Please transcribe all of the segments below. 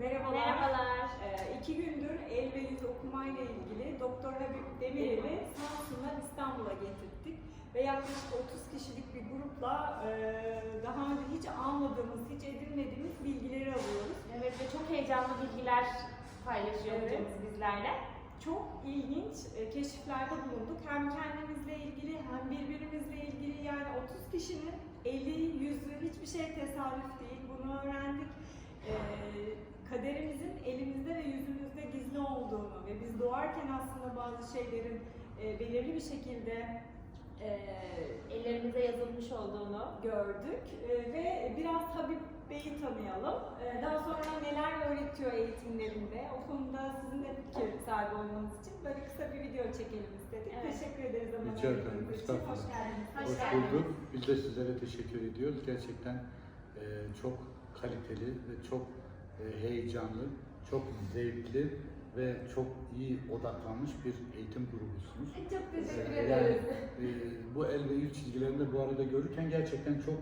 Merhabalar. Merhabalar. Ee, iki gündür el ve yüz okumayla ilgili Doktor Habib Demirel'i Samsun'dan İstanbul'a getirdik. Ve yaklaşık 30 kişilik bir grupla e, daha önce hiç almadığımız, hiç edinmediğimiz bilgileri alıyoruz. Evet ve çok heyecanlı bilgiler paylaşıyor Evet. bizlerle. Çok ilginç e, keşiflerde bulunduk. Hem kendimizle ilgili hem birbirimizle ilgili yani 30 kişinin eli, yüzü hiçbir şey tesadüf değil. Bunu öğrendik. E, kaderimizin elimizde ve yüzümüzde gizli olduğunu ve biz doğarken aslında bazı şeylerin e, belirli bir şekilde e, Ellerimize yazılmış olduğunu. gördük E, ve biraz Habib Bey'i tanıyalım. E, daha sonra neler öğretiyor eğitimlerinde, o konuda sizin de fikir sahibi olmanız için böyle kısa bir video çekelim istedik. Evet. teşekkür ederiz ama Rica ederim. Hoş geldiniz. Hoş Hoş bulduk. Biz de sizlere teşekkür ediyoruz. Gerçekten e, çok kaliteli ve çok heyecanlı, çok zevkli ve çok iyi odaklanmış bir eğitim grubusunuz. Çok teşekkür E, ederiz. e, bu el ve yüz çizgilerini de bu arada görürken gerçekten çok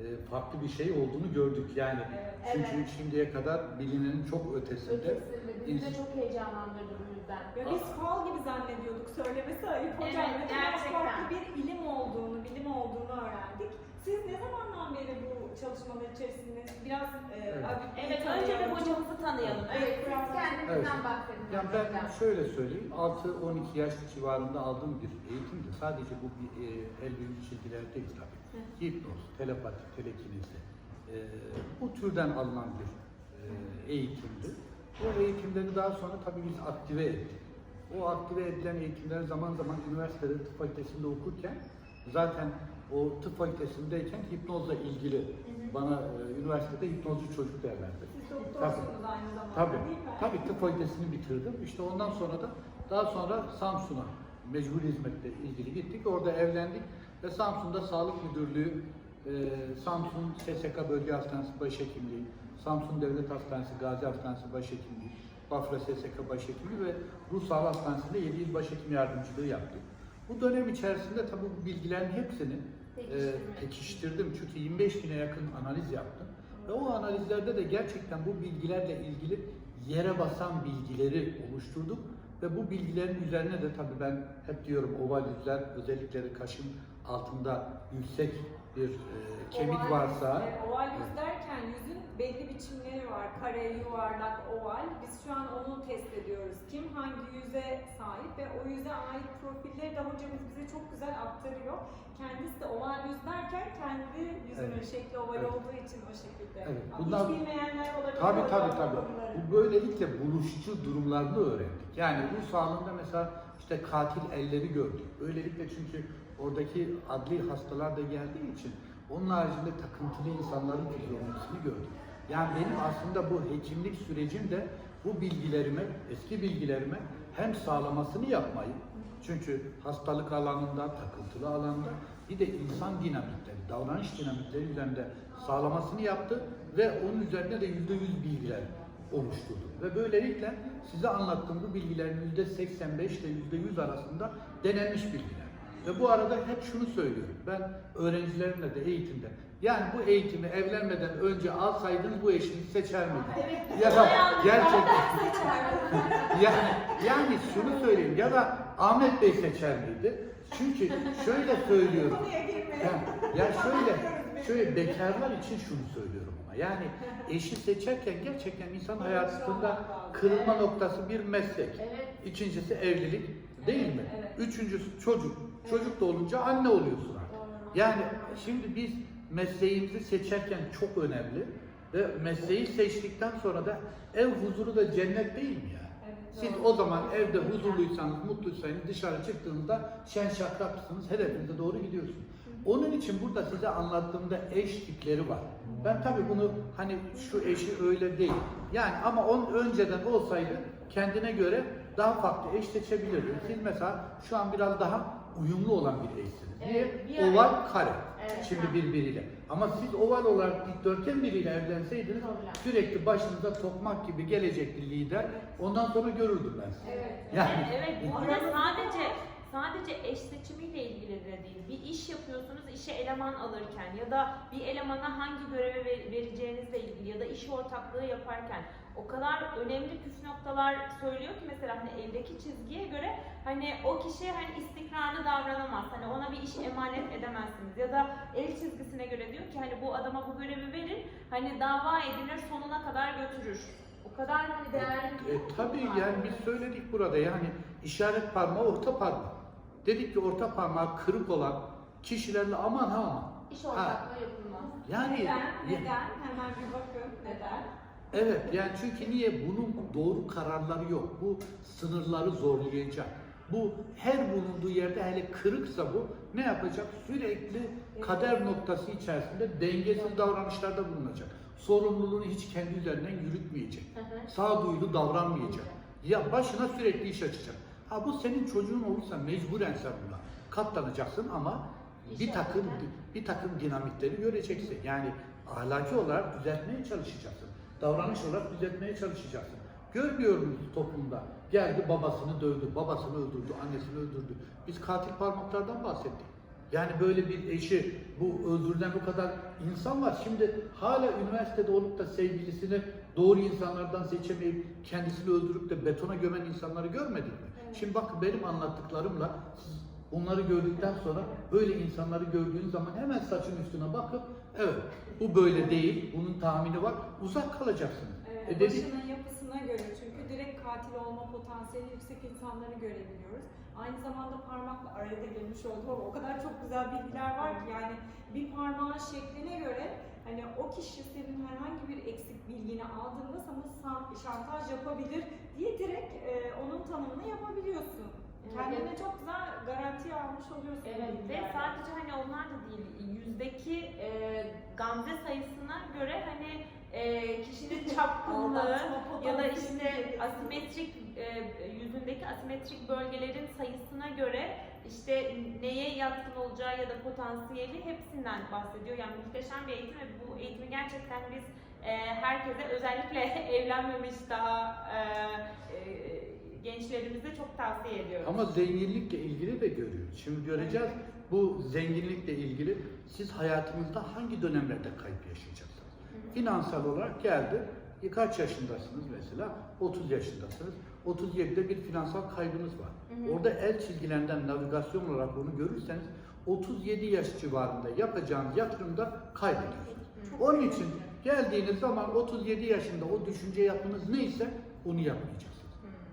e, farklı bir şey olduğunu gördük. Yani Evet. çünkü şimdiye kadar bilinenin çok ötesinde. Ötesinde. Bizi de çok heyecanlandırdı bu yüzden. Ya biz fal gibi zannediyorduk söylemesi ayıp hocam. Evet, ne kadar gerçekten. farklı bir ilim olduğunu, bilim olduğunu öğrendik. Siz ne zamandan beri bu çalışmalar içerisinde biraz e, Evet. Bey'i Evet önce bir hocamızı tanıyalım. Evet, Evet, biraz- kendinizden Evet. bahsedin. Yani ben şöyle söyleyeyim, 6-12 yaş civarında aldığım bir eğitimdi. Sadece bu bir e, el yüz çizgileri değil tabii. Hipnoz, telepati, telekinezi. E, bu türden alınan bir e, eğitimdi. O eğitimleri daha sonra tabii biz aktive ettik. O aktive edilen eğitimleri zaman zaman üniversitede tıp fakültesinde okurken zaten o tıp fakültesindeyken hipnozla ilgili bana e, üniversitede hipnozcu çocuk derlerdi. Siz doktorsunuz aynı zamanda Tabii, değil mi? tabii tıp fakültesini bitirdim. İşte ondan sonra da daha sonra Samsun'a mecbur hizmetle ilgili gittik. Orada evlendik ve Samsun'da Sağlık Müdürlüğü, e, Samsun SSK Bölge Hastanesi Başhekimliği, Samsun Devlet Hastanesi Gazi Hastanesi Başhekimliği, Bafra SSK Başhekimliği ve Ruh Sağlık Hastanesi'nde 7 yıl başhekim yardımcılığı yaptık. Bu dönem içerisinde tabii bu bilgilerin hepsini e, pekiştirdim. Çünkü 25 bine yakın analiz yaptım. Ve o analizlerde de gerçekten bu bilgilerle ilgili yere basan bilgileri oluşturduk. Ve bu bilgilerin üzerine de tabii ben hep diyorum oval yüzler özellikle de kaşın altında yüksek bir e, kemik Oval varsa e, oval yüz derken yüzün belli biçimleri var. Kare, yuvarlak, oval. Biz şu an onu test ediyoruz. Kim hangi yüze sahip ve o yüze ait profilleri de hocamız bize çok güzel aktarıyor. Kendisi de oval yüz derken kendi yüzünün Evet. şekli oval Evet. olduğu için o şekilde. Evet, Hiç bundan- bilmeyenler olabilir. Tabii tabii tabii. bunları. Bu böylelikle buluşçu durumlarını öğrendik. Yani ruh sağlığında mesela işte katil elleri gördük. Böylelikle çünkü oradaki adli hastalar da geldiği için onun haricinde takıntılı insanların fizyolojisini gördük. Yani benim aslında bu hekimlik sürecim de bu bilgilerime, eski bilgilerime hem sağlamasını yapmayı, çünkü hastalık alanında, takıntılı alanda bir de insan dinamikleri, davranış dinamikleri üzerinde sağlamasını yaptı ve onun üzerine de yüzde yüz bilgiler oluşturdu. Ve böylelikle size anlattığım bu bilgilerin yüzde 85 ile yüzde 100 arasında denenmiş bilgiler. Ve bu arada hep şunu söylüyorum. Ben öğrencilerimle de eğitimde yani bu eğitimi evlenmeden önce alsaydınız bu eşinizi seçer miydiniz? Ya da gerçekten yani, yani şunu söyleyeyim ya da Ahmet Bey seçer miydi? Çünkü şöyle söylüyorum. Girmeyelim. Ya, şöyle, şöyle bekarlar için şunu söylüyorum ama yani eşi seçerken gerçekten insan hayatında kırılma noktası bir meslek. Evet. İkincisi evlilik değil mi? Evet. Üçüncüsü çocuk. Çocuk da olunca anne oluyorsun artık. Yani şimdi biz mesleğimizi seçerken çok önemli ve mesleği seçtikten sonra da ev huzuru da cennet değil mi ya? Evet, Siz o zaman evde huzurluysanız, mutluysanız dışarı çıktığınızda şen şakraksınız, hedefinize doğru gidiyorsunuz. Onun için burada size anlattığımda eş tipleri var. Ben tabii bunu hani şu eşi öyle değil. Yani ama on önceden olsaydı kendine göre daha farklı eş seçebilirdin. Siz mesela şu an biraz daha uyumlu olan bir eşsiniz. Evet, bir Niye? araya- Oval, kare. Evet. Şimdi birbiriyle. Ama siz oval olarak dikdörtgen biriyle evlenseydiniz Problem. sürekli başınıza tokmak gibi gelecekti lider. Ondan sonra görürdüm ben sizi. Evet. Yani Evet, bu arada sadece sadece eş seçimiyle ilgili de değil. Bir iş yapıyorsunuz, işe eleman alırken ya da bir elemana hangi görevi ver- vereceğinizle ilgili ya da iş ortaklığı yaparken o kadar önemli püf noktalar söylüyor ki mesela hani evdeki çizgiye göre hani o kişi hani istikrarlı davranamaz. Hani ona bir iş emanet edemezsiniz. Ya da el çizgisine göre diyor ki hani bu adama bu görevi verin. Hani dava edilir sonuna kadar götürür. O kadar hani değerli bir E, tabii yani biz söyledik burada yani işaret parmağı orta parmak. Dedik ki orta parmağı kırık olan kişilerle aman ha aman. iş ortaklığı yapılmaz. Yani Neden? Neden? Hemen bir bakın. Neden? Evet yani çünkü niye? Bunun doğru kararları yok. Bu sınırları zorlayacak. Bu her bulunduğu yerde hele kırıksa bu ne yapacak? Sürekli kader noktası içerisinde dengesiz davranışlarda bulunacak. Sorumluluğunu hiç kendi üzerinden yürütmeyecek. Sağduyulu davranmayacak. Ya başına sürekli iş açacak. Ha bu senin çocuğun olursa mecburen sen buna katlanacaksın ama bir takım bir takım dinamikleri göreceksin. Yani ahlaki olarak düzeltmeye çalışacaksın. Davranış olarak düzeltmeye çalışacaksın. Görmüyor muyuz toplumda? Geldi babasını dövdü, babasını öldürdü, annesini öldürdü. Biz katil parmaklardan bahsettik. Yani böyle bir eşi, bu öldürülen bu kadar insan var. Şimdi hala üniversitede olup da sevgilisini doğru insanlardan seçemeyip kendisini öldürüp de betona gömen insanları görmedik mi? Evet. Şimdi bak benim anlattıklarımla siz bunları gördükten sonra böyle insanları gördüğün zaman hemen saçın üstüne bakıp evet bu böyle değil, bunun tahmini var, uzak kalacaksınız. Evet, E dedik- başının yapısına göre çünkü direkt katil olma potansiyeli yüksek insanları görebiliyoruz. Aynı zamanda parmakla arada girmiş oldum ama o kadar çok güzel bilgiler var ki yani bir parmağın şekline göre hani o kişi senin herhangi bir eksik bilgini aldığında sana sa- şantaj yapabilir diye direkt e, onun tanımını yapabiliyorsun. Evet. Kendine çok güzel garanti almış oluyorsun. Evet ve sadece hani onlar da değil, yüzdeki e, gamze sayısına göre hani e, kişinin çapkınlığı ya da işte asimetrik e, yüzündeki asimetrik bölgelerin sayısına göre işte neye yatkın olacağı ya da potansiyeli hepsinden bahsediyor. Yani muhteşem bir eğitim ve bu eğitimi gerçekten biz e, herkese özellikle evlenmemiş daha e, e, gençlerimize çok tavsiye ediyoruz. Ama zenginlikle ilgili de görüyoruz. Şimdi göreceğiz bu zenginlikle ilgili siz hayatınızda hangi dönemlerde kayıp yaşayacaksınız? Finansal olarak geldi. E, Kaç yaşındasınız mesela? 30 yaşındasınız. 37'de bir finansal kaybınız var. Hı hı. Orada el çizgilerinden navigasyon olarak bunu görürseniz 37 yaş civarında yapacağınız yatırımda kaybediyorsunuz. Onun için geldiğiniz zaman 37 yaşında o düşünce yapınız neyse onu yapmayacaksınız.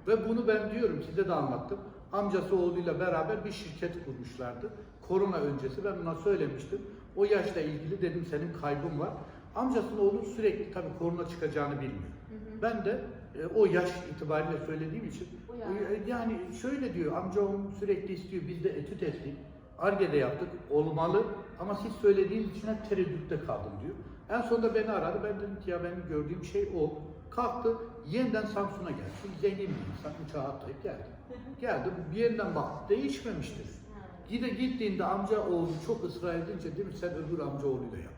Ve bunu ben diyorum size de anlattım. Amcası oğluyla beraber bir şirket kurmuşlardı. Korona öncesi ben ona söylemiştim. O yaşla ilgili dedim senin kaybın var. Amcasının oğlu sürekli tabii korona çıkacağını bilmiyor. Ben de e, o yaş itibariyle söylediğim için Uyar. e, yani şöyle diyor amca onu sürekli istiyor biz de etüt ettik. Arge'de yaptık olmalı ama siz söylediğiniz için hep tereddütte kaldım diyor. En sonunda beni aradı ben dedim ki ya benim gördüğüm şey o. Kalktı yeniden Samsun'a geldi. Çünkü zengin bir insan uçağa atlayıp geldi. Geldi bir yeniden baktı değişmemiştir. Yine gittiğinde amca oğlu çok ısrar edince demiş sen öbür amca oğluyla yap.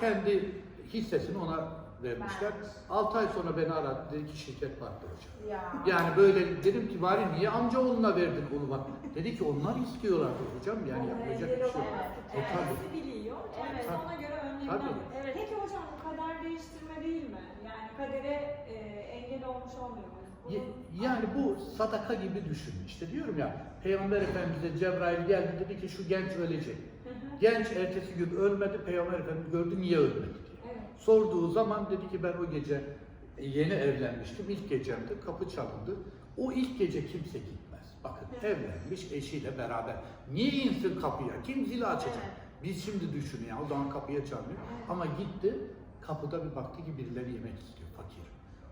Kendi hissesini ona vermişler. Vermiş. 6 ay sonra beni aradı dedi ki şirket battı hocam. Ya. Yani böyle dedim ki bari niye amca oğluna verdin onu bak. Dedi ki onlar istiyorlardı hocam yani yapacak bir şey yok. olamaz. E, tabii. Biliyor. Kendisi Evet. ona göre önlemini Tabii. Evet. Peki hocam bu kader değiştirme değil mi? Yani kadere e, engel olmuş olmuyor Ye- Yani bu sadaka gibi düşünün. İşte diyorum ya Peygamber Efendimiz'e Cebrail geldi dedi ki şu genç ölecek. Genç ertesi gün ölmedi. Peygamber Efendimiz gördü niye ölmedi. Evet. Sorduğu zaman dedi ki ben o gece e, yeni evlenmiştim. İlk gecemdi. Kapı çalındı. O ilk gece kimse gitmez. Bakın evlenmiş eşiyle beraber. Niye insin kapıya? Kim zili açacak? Evet. Biz şimdi düşünün ya o zaman kapıya çalmıyor. Evet. Ama gitti kapıda bir baktı ki birileri yemek istiyor fakir.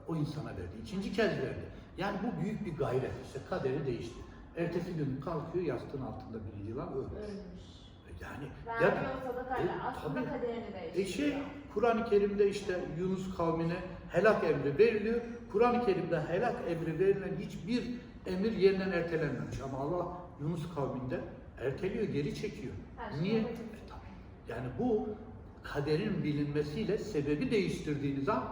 O insana verdi. İkinci kez verdi. Yani bu büyük bir gayret. İşte kaderi değişti. Ertesi gün kalkıyor yastığın altında bir yılan ölmüş. Ölmüş. Yani Vermiyor sadakayla. E, Aslında tabii. kaderini e değiştiriyor. şey Kur'an-ı Kerim'de işte Yunus kavmine helak emri veriliyor. Kur'an-ı Kerim'de helak emri verilen hiçbir emir yerinden ertelenmemiş. Ama Allah Yunus kavminde erteliyor, geri çekiyor. Her şey Niye? E, tabii. Yani bu kaderin bilinmesiyle sebebi değiştirdiğiniz an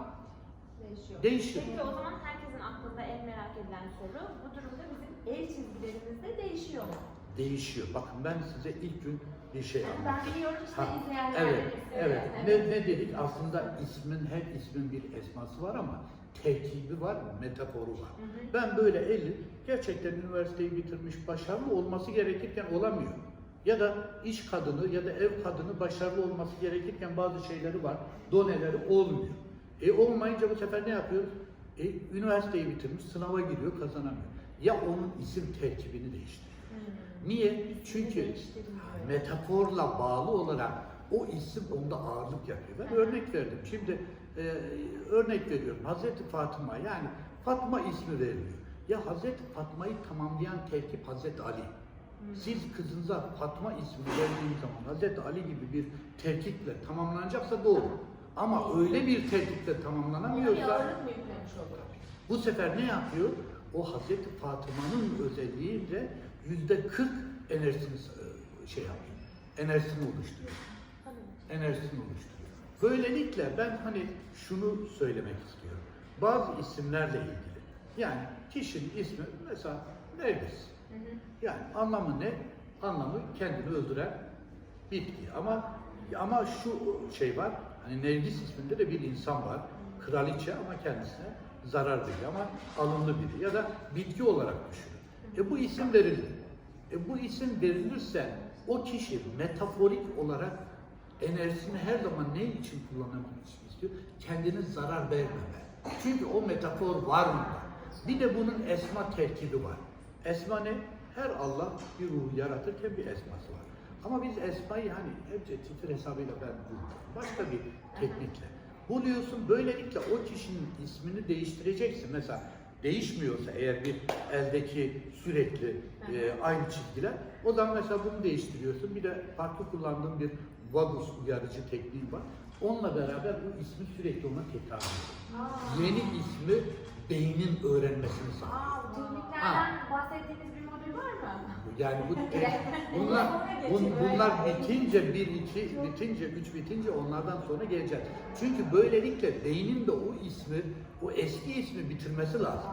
Değişiyor. değişir. Peki o zaman herkesin aklında en merak edilen soru bu durumda bizim el çizgilerimiz de değişiyor mu? Değişiyor. Bakın ben size ilk gün bir şey Ben anlatayım. biliyorum işte Ha, izleyenler Evet, evet. Ne, ne dedik? Aslında ismin, her ismin bir esması var ama terkibi var, metaforu var. Hı hı. Ben böyle 50, gerçekten üniversiteyi bitirmiş, başarılı olması gerekirken olamıyor. Ya da iş kadını ya da ev kadını başarılı olması gerekirken bazı şeyleri var, doneleri olmuyor. E olmayınca bu sefer ne yapıyoruz? E, üniversiteyi bitirmiş, sınava giriyor, kazanamıyor. Ya onun isim terkibini değiştiriyor. Hmm. Niye? Çünkü metaforla bağlı olarak o isim onda ağırlık yapıyor. Ben örnek verdim. Şimdi e, örnek veriyorum. Hazreti Fatıma yani Fatma ismi veriliyor. Ya Hazreti Fatma'yı tamamlayan terkip Hazreti Ali. Hmm. Siz kızınıza Fatma ismini verdiğiniz zaman Hazreti Ali gibi bir terkiple tamamlanacaksa doğru. Ama öyle bir bir tamamlanamıyorsa bu sefer ne yapıyor? O Hazreti Fatıma'nın özelliğiyle yüzde 40 enerjisini e, şey yapıyor. Enerjisini oluşturuyor. Enerjisini oluşturuyor. Böylelikle ben hani şunu söylemek istiyorum. Bazı isimlerle ilgili. Yani kişinin ismi mesela Nergis. Yani anlamı ne? Anlamı kendini öldüren bitki. Ama ama şu şey var. Hani Nergis isminde de bir insan var. Kraliçe ama kendisine zarar veriyor ama alımlı biri ya da bitki olarak düşünün. E bu isim verildi. E bu isim verilirse o kişi metaforik olarak enerjisini her zaman ne için kullanmak istiyor? Kendine zarar vermeme. Çünkü o metafor var mı? Bir de bunun esma terkibi var. Esma ne? Her Allah bir ruhu yaratırken bir esması var. Ama biz esmayı hani hepsi titir hesabıyla ben bulmuyorum. Başka bir teknikle. Buluyorsun böylelikle o kişinin ismini değiştireceksin. Mesela değişmiyorsa eğer bir eldeki sürekli e, aynı çizgiler o zaman mesela bunu değiştiriyorsun. Bir de farklı kullandığım bir vagus uyarıcı tekniği var. Onunla beraber bu ismi sürekli ona tekrar ediyor. Yeni ismi beynin öğrenmesini sağlıyor. Aa, bahsettiğiniz bir modül var mı? Yani bu bunlar bun- bunlar bitince bir iki bitince üç bitince onlardan sonra geleceğiz. Çünkü böylelikle beynin de o ismi o eski ismi bitirmesi lazım.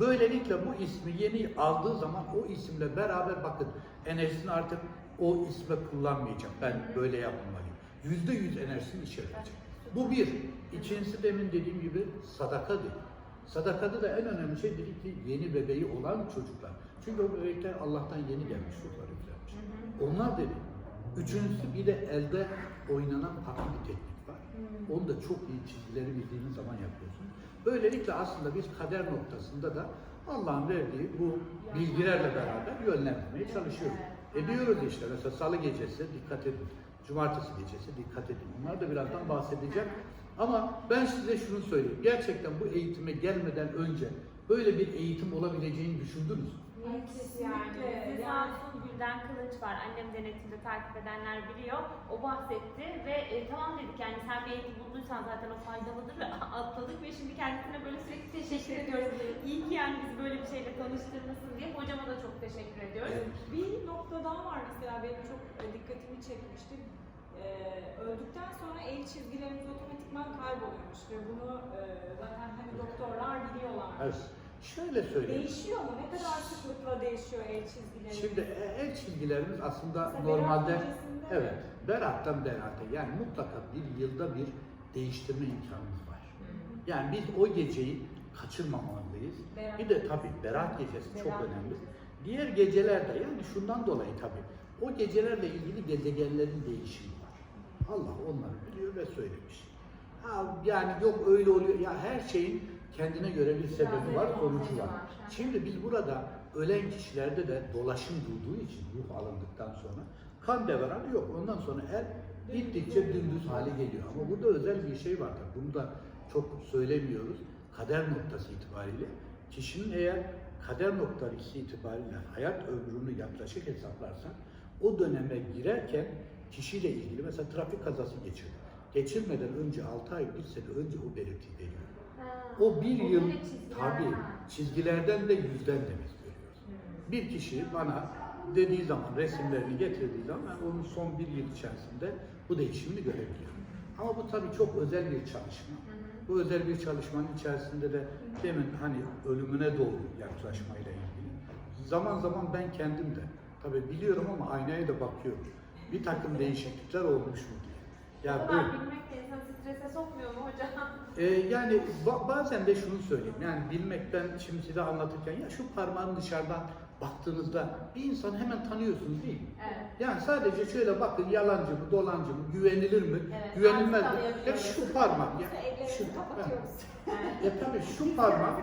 Böylelikle bu ismi yeni aldığı zaman o isimle beraber bakın enerjisini artık o isme kullanmayacak. Ben böyle yapmalıyım. Yüzde yüz enerjisini işe verecek. Bu bir. İkincisi demin dediğim gibi sadakadır. Sadakada da en önemli şey dedik ki yeni bebeği olan çocuklar. Çünkü o bebekler Allah'tan yeni gelmiş çocuklar üflenmiş. Onlar dedi. Üçüncüsü bir de elde oynanan farklı bir teknik var. Onu da çok iyi çizgileri bildiğiniz zaman yapıyorsun. Böylelikle aslında biz kader noktasında da Allah'ın verdiği bu bilgilerle beraber yönlendirmeye çalışıyoruz. Ediyoruz işte mesela salı gecesi dikkat edin. Cumartesi gecesi dikkat edin. Onlar da birazdan bahsedeceğim. Ama ben size şunu söyleyeyim. Gerçekten bu eğitime gelmeden önce böyle bir eğitim olabileceğini düşündünüz mü? Müthiş yani. Olsun Gülden Kılıç var. Annem denetimde takip edenler biliyor. O bahsetti ve e, tamam dedik yani sen bir eğitim bulduysan zaten o faydalıdır ve atladık ve şimdi kendisine böyle sürekli teşekkür ediyoruz. İyi ki yani bizi böyle bir şeyle tanıştırmışsın diye hocama da çok teşekkür ediyoruz. Bir nokta daha var mesela benim çok e, dikkatimi çekmişti. Ee, öldükten sonra el çizgilerimiz otomatikman kayboluyormuş ve bunu e, zaten hani doktorlar biliyorlar. Evet. Şöyle söyleyeyim. Değişiyor mu? Ne kadar sıklıkla değişiyor el çizgileri? Şimdi e- el çizgilerimiz aslında Mesela normalde evet berattan berate yani mutlaka bir yılda bir değiştirme imkanımız var. Yani biz o geceyi kaçırmamalıyız. Berat Bir de tabii berat gecesi çok Berat önemli. gecesi. Diğer gecelerde yani şundan dolayı tabii o gecelerle ilgili gezegenlerin değişimi var. Allah onları biliyor ve söylemiş. Ha, yani yok öyle oluyor. Ya her şeyin kendine göre bir sebebi var, sonucu var. Şimdi biz burada ölen kişilerde de dolaşım durduğu için ruh alındıktan sonra kan devranı yok. Ondan sonra el gittikçe dümdüz hale geliyor. Ama burada özel bir şey var. Bunu da çok söylemiyoruz. Kader noktası itibariyle kişinin eğer kader noktası itibariyle hayat ömrünü yaklaşık hesaplarsak o döneme girerken kişiyle ilgili mesela trafik kazası geçirdi. Geçirmeden önce 6 ay, 1 sene önce o belirtiyi veriyor. O bir yıl tabii çizgilerden de yüzden de biz görüyoruz. Bir kişi bana dediği zaman resimlerini getirdiği zaman onun son bir yıl içerisinde bu değişimini görebiliyorum. Ama bu tabii çok özel bir çalışma. Bu özel bir çalışmanın içerisinde de demin hani ölümüne doğru yaklaşmayla ilgili. Zaman zaman ben kendim de Tabii biliyorum ama aynaya da bakıyorum. Bir takım değişiklikler olmuş mu diye. Ya de insanı strese sokmuyor mu hocam? e, yani ba- bazen de şunu söyleyeyim. Yani bilmekten şimdi size anlatırken ya şu parmağın dışarıdan baktığınızda bir insanı hemen tanıyorsunuz değil mi? Evet. Yani sadece şöyle bakın yalancı mı, dolancı mı, güvenilir mi, Evet, güvenilmez mi? artık Ya şu parmak ya. Şu, Ellerimizi kapatıyoruz. ya tabii şu parmak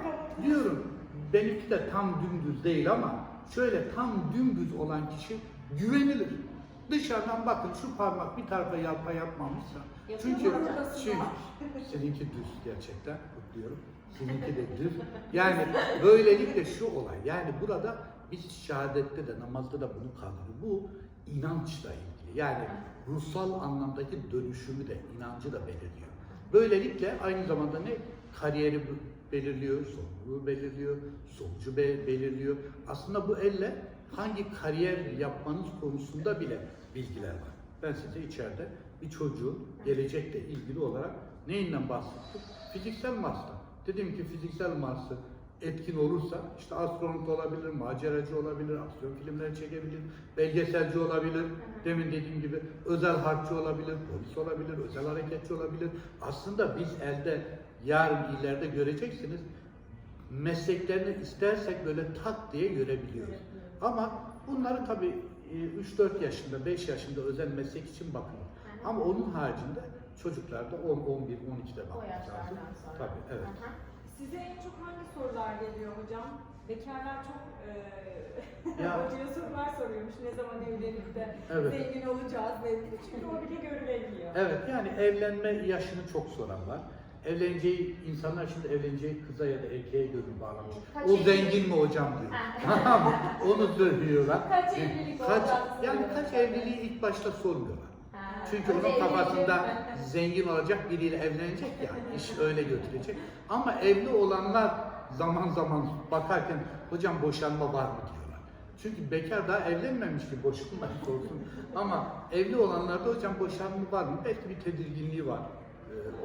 diyorum benimki de tam dümdüz değil ama şöyle tam dümdüz olan kişi güvenilir. Dışarıdan bakın şu parmak bir tarafa yalpa yapmamışsa. Çünkü çünkü seninki düz gerçekten kutluyorum. Seninki de düz. Yani böylelikle şu olay. Yani burada biz şehadette de namazda da bunu kaldırıyoruz. Bu inançla ilgili. Yani ruhsal anlamdaki dönüşümü de inancı da belirliyor. Böylelikle aynı zamanda ne? Kariyeri belirliyor, sorumluluğu belirliyor, sonucu be- belirliyor. Aslında bu elle hangi kariyer yapmanız konusunda bile bilgiler var. Ben size içeride bir çocuğun gelecekle ilgili olarak neyinden bahsettim? Fiziksel Mars'tan. Dedim ki fiziksel Mars'ı etkin olursa işte astronot olabilir, maceracı olabilir, aksiyon filmleri çekebilir, belgeselci olabilir, demin dediğim gibi özel harpçı olabilir, polis olabilir, özel hareketçi olabilir. Aslında biz elde yarın ileride göreceksiniz mesleklerini istersek böyle tak diye görebiliyoruz. Ama bunları tabii 3-4 yaşında, 5 yaşında özel meslek için bakıyor. Ama onun haricinde çocuklarda 10, 11, 12'de O bakmak lazım. yaşlardan sonra. Tabii, evet. Aha. Size en çok hangi sorular geliyor hocam? Bekarlar çok eee Ya- hocaya sorular soruyormuş. Ne zaman evlenip de Evet. zengin olacağız belki. Çünkü o bile görülebiliyor. Evet yani evlenme yaşını çok soran var. Evleneceği, insanlar şimdi evleneceği kıza ya da erkeğe göre bağlamış. Kaç o zengin mi hocam diyor. Onu söylüyorlar. Kaç evlilik kaç, Yani kaç evliliği ilk başta sormuyorlar. Çünkü onun kafasında zengin olacak biriyle evlenecek ya, iş öyle götürecek. Ama evli olanlar zaman zaman bakarken hocam boşanma var mı diyorlar. Çünkü bekar daha evlenmemiş ki boşanma olsun. Ama evli olanlarda hocam boşanma var mı? Belki bir tedirginliği var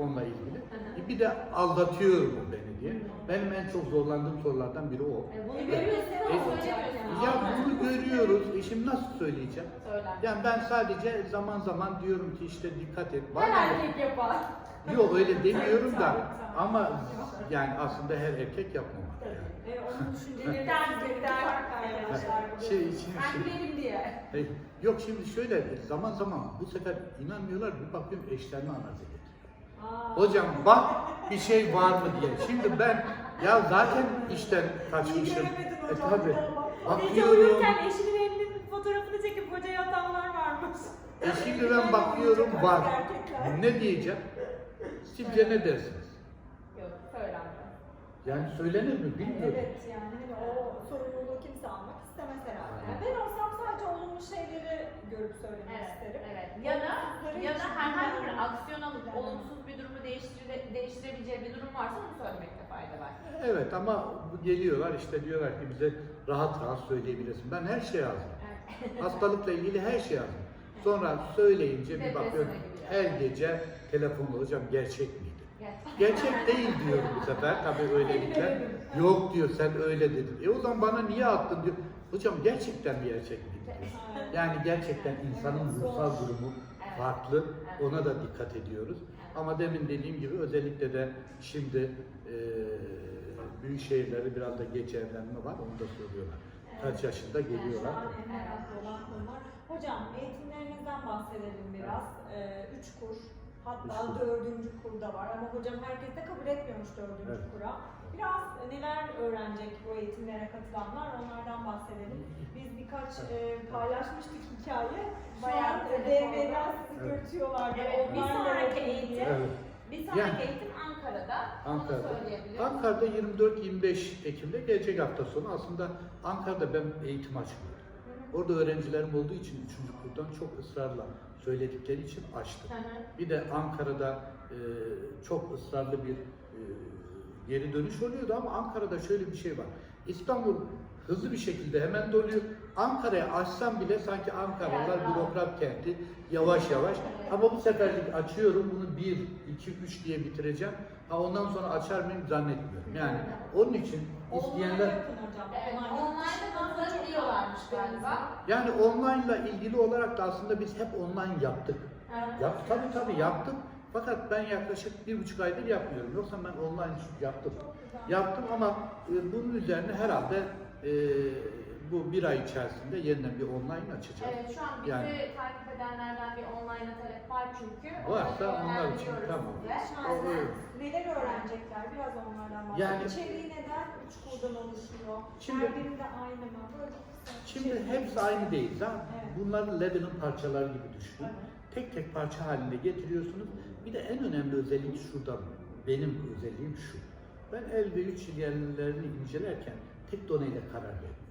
onunla ilgili. E, Bir de aldatıyor mu beni diye. Benim en çok zorlandığım sorulardan biri o. E, Bunu E, görüyorsunuz e, ama. Ya bunu görüyoruz. E şimdi nasıl söyleyeceğim? Söyler. Yani ben sadece zaman zaman diyorum ki işte dikkat et. Var Her erkek yapar. Yok öyle demiyorum da ama yani aslında her erkek yapmamalı. Yani. E, onun düşünceleri farklı arkadaşlar. Şey için Ben gülerim diye. Hey, yok şimdi şöyle zaman zaman bu sefer inanmıyorlar bir bakıyorum eşlerini analiz ediyor. Hocam bak bir şey var mı diye. Şimdi ben ya zaten işten kaçmışım. E tabi. Bakıyorum. uyurken eşinin elinin fotoğrafını çekip hocaya atanlar varmış. E şimdi ben bakıyorum var. Ne diyeceğim? Sizce ne dersiniz? Yok söylenmez. Yani söylenir mi bilmiyorum. Evet yani hani o sorumluluğu kimse almak istemez herhalde. Yani ben olsam sadece olumlu şeyleri görüp söylemek Evet, isterim. evet. Ya da ya da herhangi bir aksiyon alıp Bilemem. olumsuz bir durumu değiştire, değiştirebileceği bir durum varsa onu söylemekte fayda var. Evet ama bu geliyorlar işte diyorlar ki bize rahat rahat söyleyebilirsin. Ben her şeye hazırım. Evet. Hastalıkla ilgili her şeye hazırım. Sonra söyleyince bir bakıyorum her gece telefonla hocam gerçek miydi? Gerçek değil diyorum bu sefer tabii öylelikle. Yok diyor sen öyle dedin. E o zaman bana niye attın diyor. Hocam gerçekten mi gerçek diyor. Yani gerçekten insanın ruhsal durumu farklı. Ona da dikkat ediyoruz. Ama demin dediğim gibi özellikle de şimdi e, büyük şehirlerde biraz da geç evlenme var. Onu da soruyorlar. Kaç yaşında geliyorlar. Şu an en olan konular. Hocam eğitimlerinizden bahsedelim biraz. Ee, üç kur, hatta kur. dördüncü kurda var ama hocam herkes de kabul etmiyormuş dördüncü Evet. kura. Biraz neler öğrenecek bu eğitimlere katılanlar onlardan bahsedelim. Biz birkaç e, paylaşmıştık hikaye. Bayağı DM'den sizi Evet. bir sonraki eğitim- Evet. Bir sonraki Yani- eğitim Ankara'da. Ankara'da. Ankara'da 24-25 Ekim'de gelecek hafta sonu aslında Ankara'da ben eğitim açmıyorum. Orada öğrencilerim olduğu için 3. kurdan çok ısrarla söyledikleri için açtım. Hı hı. Bir de Ankara'da e, çok ısrarlı bir e, geri dönüş oluyordu ama Ankara'da şöyle bir şey var. İstanbul hızlı bir şekilde hemen doluyor. Ankara'ya açsam bile sanki daha. bürokrat kenti yavaş yavaş. Ama bu seferlik açıyorum bunu bir 2 3 diye bitireceğim. Ha ondan sonra açar mıyım zannetmiyorum. Yani onun için Online isteyenler. Evet, Online online'da kazanabiliyorlarmış galiba. yani online ile ilgili olarak da aslında biz hep online yaptık. Yap, tabii tabii yaptım. Fakat ben yaklaşık bir buçuk aydır yapmıyorum. Yoksa ben online yaptım. Yaptım ama e, bunun üzerine herhalde e, bu bir ay içerisinde yeniden bir online açacağım. Evet, şu an bizi Yani. takip edenlerden bir online talep var çünkü. Varsa onlar için tamam. Şahsen Evet. neler öğrenecekler? Biraz onlardan bahsedelim. Yani- İçeriği neden üç kurdan oluşuyor? Şimdi- Her birinde aynı mı? Böyle. Şimdi şey- hepsi aynı değil. Zaten Evet. bunları Levin'in parçaları gibi düşünün. Evet. Tek tek parça halinde getiriyorsunuz. Bir de en önemli özellik şurada. Benim özelliğim şu. Ben el ve üç yerlerini incelerken tek doneyle karar vermiyorum.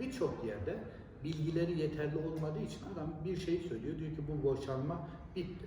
Birçok yerde bilgileri yeterli olmadığı için adam bir şey söylüyor. Diyor ki bu boşanma bitti.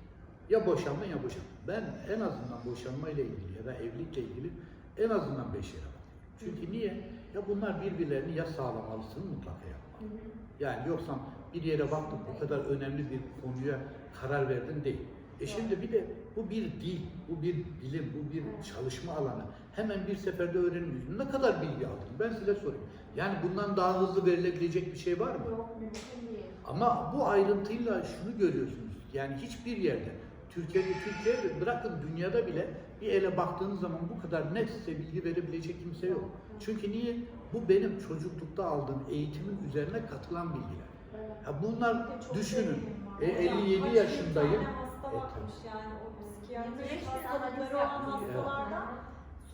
Ya boşanma ya boşanma. Ben en azından boşanma ile ilgili ya da evlilikle ilgili en azından beş yere bakıyorum. Çünkü niye? Ya bunlar birbirlerini ya sağlamalısın mutlaka yapmalı. Yani yoksa bir yere baktık bu kadar önemli bir konuya karar verdin değil. E şimdi bir de bu bir dil, bu bir bilim, bu bir çalışma alanı. Hemen bir seferde öğreniyorsun. Ne kadar bilgi aldın? Ben size sorayım. Yani bundan daha hızlı verilebilecek bir şey var mı? Yok, mümkün değil. Ama bu ayrıntıyla şunu görüyorsunuz. Yani hiçbir yerde, Türkiye'de, Türkiye'de bırakın dünyada bile bir ele baktığınız zaman bu kadar net size bilgi verebilecek kimse yok. Çünkü niye? Bu benim çocuklukta aldığım eğitimin üzerine katılan bilgiler. Ya bunlar düşünün. E, Hocam, 57 kaç bin yaşındayım. E, bakmış yani o bin hastalıkları olan hastalardan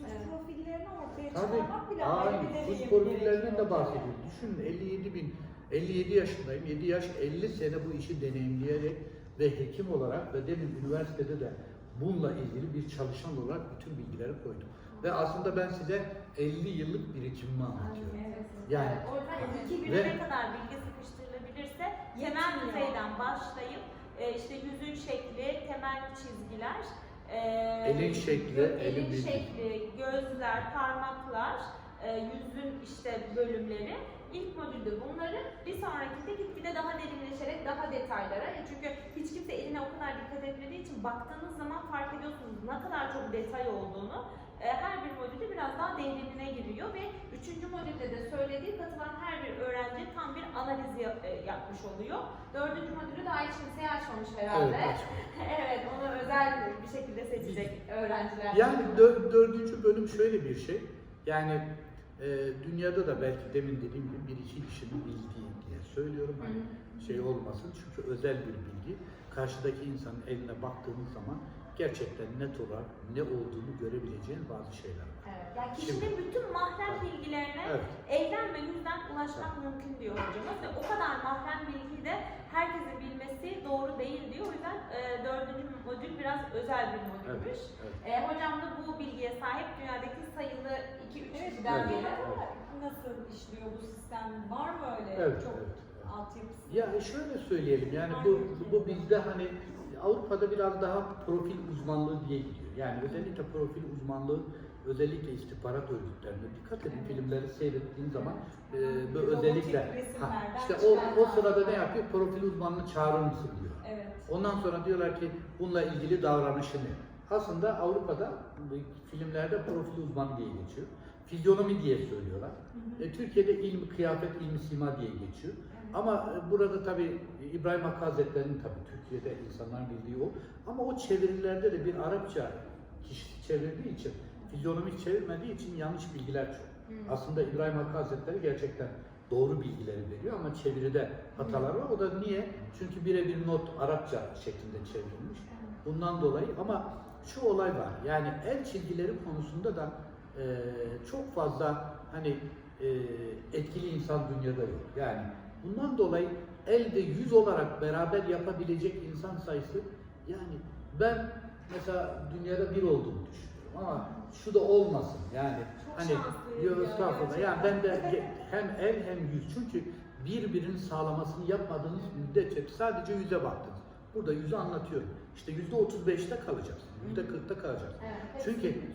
suç Evet. profillerini ortaya çıkarmak bile ayrı bir Suç deneyim profillerinden de bahsediyorum. Düşünün 57 bin, 57 yaşındayım. 7 yaş 50 sene bu işi deneyimleyerek ve hekim olarak ve demin üniversitede de bununla ilgili bir çalışan olarak bütün bilgileri koydum. Ve aslında ben size 50 yıllık birikimimi anlatıyorum. Evet. Yani Evet, o yüzden iki güne Ve- ne kadar bilgi sıkıştırılabilirse temel düzeyden başlayıp e, işte yüzün şekli, temel çizgiler, e, Elin şekli, elin şekli, gözler, parmaklar, e, yüzün işte bölümleri. İlk modülde bunları bir sonrakinde gitgide daha derinleşerek daha detaylara. Ya çünkü hiç kimse eline o kadar dikkat etmediği için baktığınız zaman fark ediyorsunuz ne kadar çok detay olduğunu. E, her bir modülde biraz daha derinine giriyor ve üçüncü modülde de söylediği katılan her bir öğrenci tam bir analiz e, yapmış oluyor. Dördüncü modülü daha hiç kimseye açmamış herhalde. Evet, Evet, onu özel bir şekilde seçecek öğrenciler. Yani dör- dördüncü bölüm şöyle bir şey. Yani e, dünyada da belki demin dediğim gibi bir iki kişinin bildiği diye söylüyorum. Hani şey olmasın çünkü özel bir bilgi. Karşıdaki insanın eline baktığınız zaman gerçekten net olarak ne olduğunu görebileceğin bazı şeyler var. Evet, yani kişinin bütün mahrem bilgilerine Evet. elden ve yüzden ulaşmak mümkün diyor hocamız ve o kadar mahrem bilgiyi de herkesin bilmesi doğru değil diyor. O yüzden e, dördüncü modül biraz özel bir modülmüş. Evet. E, hocam da bu bilgiye sahip dünyadaki sayılı 2-3 Evet, kişiden Evet. biri. Nasıl işliyor bu sistem? Var mı öyle Evet, çok evet. altyapısı? Ya şöyle söyleyelim yani bu bu bizde hani Avrupa'da biraz daha profil uzmanlığı diye gidiyor. Yani özellikle profil uzmanlığı özellikle istihbarat örgütlerine dikkat edin filmleri seyrettiğin zaman e, bu özellikle ha, işte o, o sırada ne yapıyor? Profil uzmanını çağırır mısın diyor. Evet. Ondan sonra diyorlar ki bununla ilgili davranışı ne? Aslında Avrupa'da filmlerde profil uzmanı diye geçiyor. Fizyonomi diye söylüyorlar. E, Türkiye'de ilmi kıyafet, ilmi sima diye geçiyor. Ama e, burada tabi İbrahim Hakkı Hazretleri'nin tabi Türkiye'de insanların bildiği o. Ama o çevirilerde de bir Arapça kişi çevirdiği için, fizyonomik çevirmediği için yanlış bilgiler çok. Aslında İbrahim Hakkı Hazretleri gerçekten doğru bilgileri veriyor ama çeviride hatalar var. O da niye? Çünkü birebir not Arapça şeklinde çevrilmiş. Bundan dolayı ama şu olay var. Yani el çizgileri konusunda da e, çok fazla hani e, etkili insan dünyada yok. Yani bundan dolayı elde yüz olarak beraber yapabilecek insan sayısı yani ben mesela dünyada bir olduğunu düşünüyorum ama şu da olmasın yani Çok hani yok ya, estağfurullah yani ben de hem el hem yüz çünkü birbirini sağlamasını yapmadığınız müddetçe sadece yüze baktınız. Burada yüzü anlatıyorum. İşte yüzde otuz beşte kalacaksın, yüzde kırkta kalacaksın. Evet, Çünkü bütün.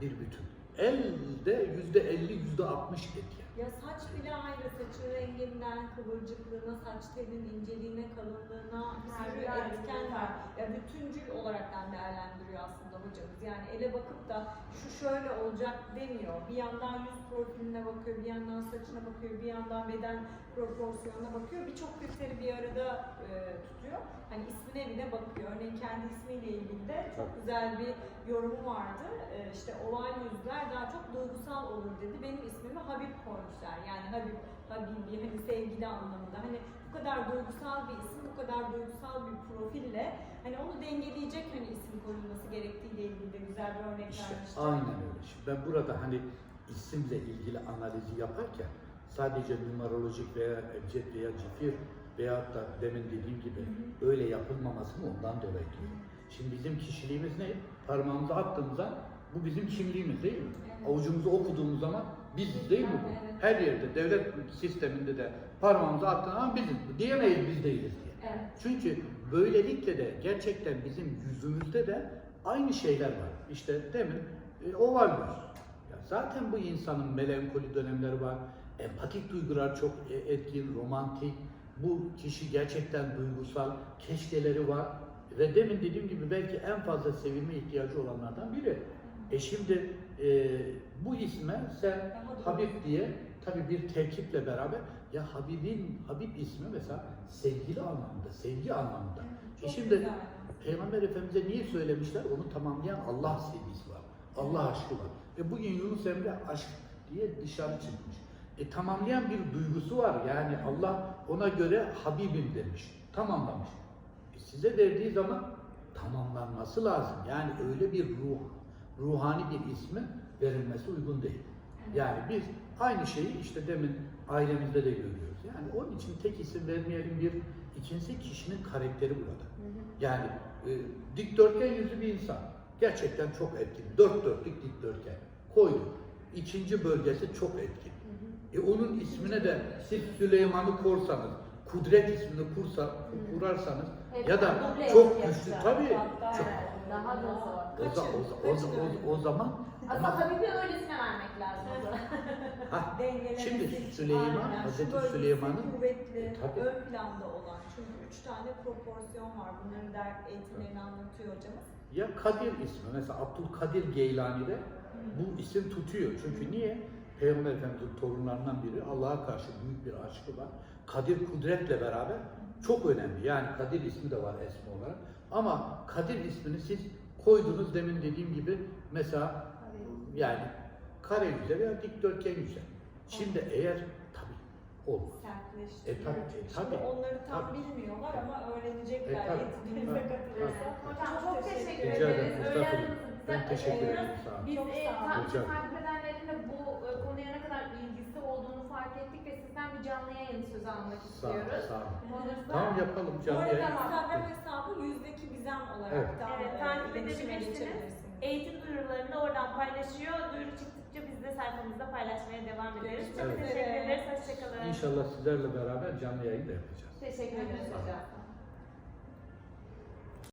bir bütün. elde yüzde elli, yüzde altmış et. Ya saç bile ayrı, saçın renginden, kıvırcıklığına, saç telinin inceliğine, kalınlığına bir sürü etken var. Ya bütüncül olaraktan değerlendiriyor aslında hocamız. Yani ele bakıp da şu şöyle olacak demiyor. Bir yandan yüz profiline bakıyor, bir yandan saçına bakıyor, bir yandan beden proporsiyonuna bakıyor. Birçok kriteri bir arada e, tutuyor. Hani ismine bile bakıyor. Örneğin kendi ismiyle ilgili de çok güzel bir yorumu vardı. E, işte oval yüzler daha çok duygusal olur dedi. Benim ismimi Habib koymuşlar. Yani Habib, Habibi hani sevgili anlamında. Hani bu kadar duygusal bir isim, bu kadar duygusal bir profille hani onu dengeleyecek hani isim koyulması gerektiğiyle ilgili de güzel bir örnek İşte vermişti. aynen öyle. Şimdi ben burada hani isimle ilgili analizi yaparken sadece numarolojik veya ebced veya cifir veyahut da demin dediğim gibi öyle yapılmamasını ondan dolayı diyorum. Şimdi bizim kişiliğimiz ne? Parmağımızı attığımızda bu bizim kimliğimiz değil mi? Evet. Avucumuzu okuduğumuz zaman biziz değil mi bu? Her yerde devlet sisteminde de parmağımızı attığımız zaman biziz. Diyemeyiz biz değiliz diye. Evet. Çünkü böylelikle de gerçekten bizim yüzümüzde de aynı şeyler var. İşte demin e, oval yüz. Ya zaten bu insanın melankoli dönemleri var. Empatik duygular çok e, etkin, romantik. Bu kişi gerçekten duygusal, keşkeleri var. Ve demin dediğim gibi belki en fazla sevilme ihtiyacı olanlardan biri. E şimdi e, bu isme sen. Habib diye tabi bir terkiple beraber ya Habib'in Habib ismi mesela sevgili anlamında, sevgi anlamında. Çok E şimdi güzel. Peygamber Efendimiz'e niye söylemişler? Onu tamamlayan Allah sevgisi var. Allah aşkı var. E bugün Yunus Emre aşk diye dışarı çıkmış. E tamamlayan bir duygusu var. Yani Allah ona göre Habibim demiş. Tamamlamış. E size verdiği zaman tamamlanması lazım. Yani öyle bir ruh, ruhani bir ismi verilmesi uygun değil. Yani biz aynı şeyi işte demin ailemizde de görüyoruz. Yani onun için tek isim vermeyelim bir. İkincisi kişinin karakteri burada. Yani e, dikdörtgen yüzlü bir insan. Gerçekten çok etkin. Dört dörtlük dikdörtgen. Koyduk. İkinci bölgesi çok etkin. E onun ismine de siz Süleyman'ı korsanız, Kudret ismini kursa, kurarsanız Hep ya da çok güçlü tabii. Çok, o, o, o, o, o zaman Aslında ama- Habib'i öylesine vermek lazım ha, dengelemesi Şimdi için. Süleyman, Aynen. Şu Hazreti bölgesi Süleyman'ın- kuvvetli, E, tabii. ön planda olan. Çünkü üç tane proporsiyon var. Bunların ders eğitimlerini anlatıyor hocamız. Ya Kadir ismi, mesela Abdülkadir Geylani'de bu isim tutuyor. Çünkü niye? Peygamber Efendimiz'in torunlarından biri Allah'a karşı büyük bir aşkı var. Kadir kudretle beraber çok önemli. Yani Kadir ismi de var esmi olarak. Ama Kadir ismini siz koydunuz demin dediğim gibi mesela yani kare yüze veya dikdörtgen yüze. Şimdi eğer tabii olmaz. Sertleştiriyor. E, tabii, e, Şimdi tabii. onları tam Tabii. bilmiyorlar ama öğrenecekler. E, tabii. Katılırsa. Hocam çok teşekkür Rica ederiz. Ben teşekkür ederim. Sağ olun. Biz Çok e, takip edenlerin de bu e, konuya ne kadar ilgisi olduğunu fark ettik ve sizden bir canlı yayın sözü almak istiyoruz. Sağ olun. Tamam yapalım Bu canlı arada yayın. Instagram hesabı yüzdeki gizem olarak Evet. da Evet, e, takip edebilirsiniz. Eğitim duyurularını da oradan paylaşıyor. Duyuru çıktıkça biz de sayfamızda paylaşmaya devam ederiz. Çok Evet. teşekkür ederiz. Hoşçakalın. İnşallah sizlerle beraber canlı yayın da yapacağız. Teşekkür ederiz hocam.